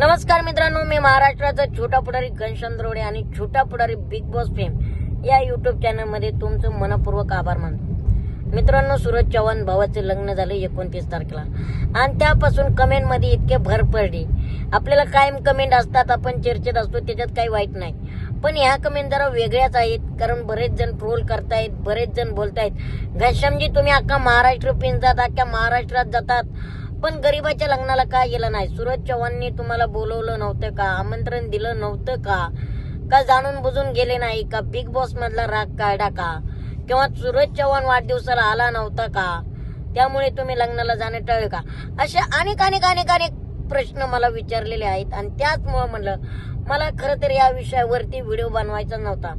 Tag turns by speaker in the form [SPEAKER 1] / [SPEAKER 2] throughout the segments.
[SPEAKER 1] नमस्कार मित्रांनो मी महाराष्ट्राचा छोटा पुढारी घनश्याम द्रोडे आणि Chhota Pudhari Bigg Boss fame या युट्यूब चॅनलमध्ये तुमचं मनपूर्वक आभार मानतो. मित्रांनो सूरज चव्हाण भावाचे लग्न झाले एकोणतीस तारखेला. आणि त्यापासून कमेंटमध्ये इतके भर पडली आपल्याला कायम कमेंट असतात आपण चर्चेत असतो त्याच्यात काही वाईट नाही. पण ह्या कमेंट जरा वेगळ्याच आहेत कारण बरेच जण ट्रोल करतायत बरेच जण बोलतायत. घनश्यामजी तुम्ही अख्खा महाराष्ट्र पिंजात अख्ख्या महाराष्ट्रात जातात. पण गरीबाच्या लग्नाला का गेलं नाही. सूरज चव्हाणनी तुम्हाला बोलवलं नव्हतं का? आमंत्रण दिलं नव्हतं का? का जाणून बुजून गेले नाही का? बिग बॉस मधला राग काढा का? किंवा सूरज चव्हाण वाढदिवसाला आला नव्हता का? त्यामुळे तुम्ही लग्नाला जाणे टळ का? अशा अनेक अनेक अनेक अनेक प्रश्न मला विचारलेले आहेत. आणि त्याचमुळे म्हणलं मला खरं तर या विषयावरती व्हिडिओ बनवायचा नव्हता.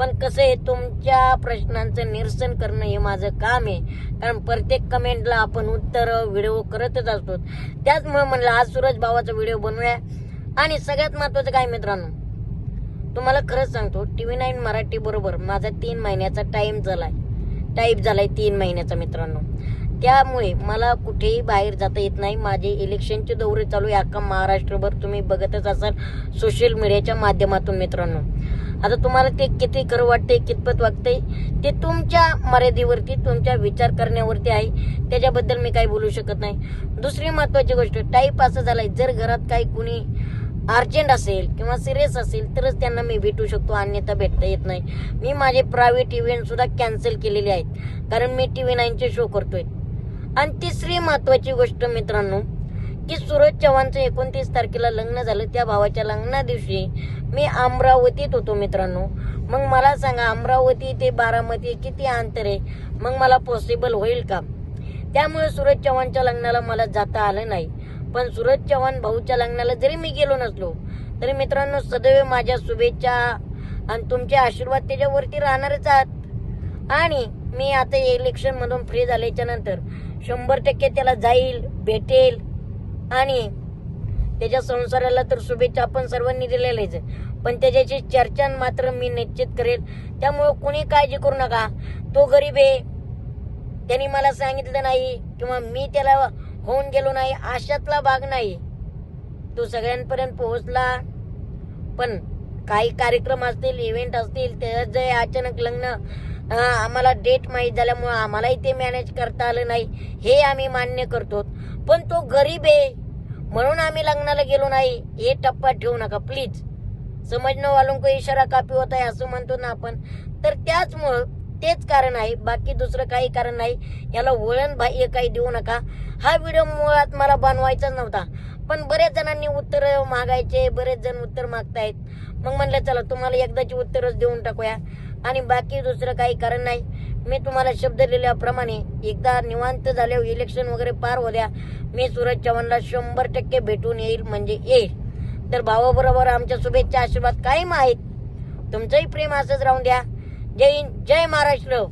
[SPEAKER 1] पण कसं आहे तुमच्या प्रश्नांचं निरसन करणं हे माझं काम आहे. कारण प्रत्येक कमेंटला आपण उत्तर व्हिडिओ करतच असतो. त्याचमुळे म्हणलं आज सूरज भावाचा व्हिडिओ बनवूया. आणि सगळ्यात महत्वाचं काय मित्रांनो? तुम्हाला खरंच सांगतो टी व्ही नाईन मराठी बरोबर माझा तीन महिन्याचा टाईम झालाय. टाईप झालाय तीन महिन्याचा मित्रांनो. त्यामुळे मला कुठेही बाहेर जाता येत नाही. माझे इलेक्शनचे दौरे चालू आहे. अख्खा महाराष्ट्रभर तुम्ही बघतच असाल सोशल मीडियाच्या माध्यमातून मित्रांनो. आता तुम्हाला ते किती खरं वाटतंय कितपत वाटतंय ते तुमच्या मर्यादेवरती तुमच्या विचार करण्यावरती आहे. त्याच्याबद्दल मी काही बोलू शकत नाही. दुसरी महत्वाची गोष्ट टाईप असं झालाय जर घरात काही कुणी अर्जंट असेल किंवा सिरियस असेल तरच त्यांना मी भेटू शकतो अन्यथा भेटता येत नाही. मी माझे प्रायव्हेट इव्हेंट सुद्धा कॅन्सल केलेले आहेत. कारण मी टी व्ही नाईनचे शो करतोय. आणि तिसरी महत्वाची गोष्ट मित्रांनो की सूरज चव्हाणचं एकोणतीस तारखेला लग्न झालं त्या भावाच्या लग्ना दिवशी मी अमरावतीत होतो मित्रांनो. मग मला सांगा अमरावती ते बारामती किती अंतर आहे? मग मला पॉसिबल होईल का? त्यामुळे सूरज चव्हाणच्या लग्नाला मला जाता आलं नाही. पण सूरज चव्हाण भाऊच्या लग्नाला जरी मी गेलो नसलो तरी मित्रांनो सदैव माझ्या शुभेच्छा आणि तुमचे आशीर्वाद त्याच्यावरती राहणारच आहात. आणि मी आता इलेक्शन मधून फ्री झाल्याच्यानंतर शंभर टक्के त्याला जाईल भेटेल. आणि त्याच्या संसाराला तर शुभेच्छा आपण सर्वांनी दिलेल्याच पण त्याच्याशी चर्चा मात्र मी निश्चित करेल. त्यामुळे कोणी काळजी करू नका. तो गरीब आहे. त्यांनी मला सांगितलं नाही किंवा मी त्याला होऊन गेलो नाही आशातला भाग नाही. तो सगळ्यांपर्यंत पोहोचला. पण काही कार्यक्रम असतील इव्हेंट असतील त्याच्यात जे अचानक लग्न आम्हाला डेट माहीत झाल्यामुळं आम्हालाही ते मॅनेज करता आलं नाही. हे आम्ही मान्य करतो पण तो गरीब आहे. म्हणून आम्ही लग्नाला गेलो नाही. हे टप्पा ठेवू नका प्लीज समजणं वालून इशारा कापी होत आहे असं म्हणतो ना आपण. तर त्याचमुळं तेच कारण आहे बाकी दुसरं काही कारण नाही. याला वळण बाह्य काही देऊ नका. हा व्हिडिओ मुळात मला बनवायचाच नव्हता. पण बरेच जणांनी उत्तर मागायचे बरेच जण उत्तर मागतायत. मग म्हणलं चला तुम्हाला एकदाची उत्तरच देऊन टाकूया. आणि बाकी दुसरं काही कारण नाही. मी तुम्हाला शब्द दिल्याप्रमाणे एकदा निवांत झाल्यावर इलेक्शन वगैरे पार हो द्या मी सूरज चव्हाणला शंभर टक्के भेटून येईल म्हणजे येईल. तर भावाबरोबर आमच्या शुभेच्छा आशीर्वाद कायम आहेत. तुमचंही प्रेम असंच राहून द्या. जय हिंद जय महाराष्ट्र.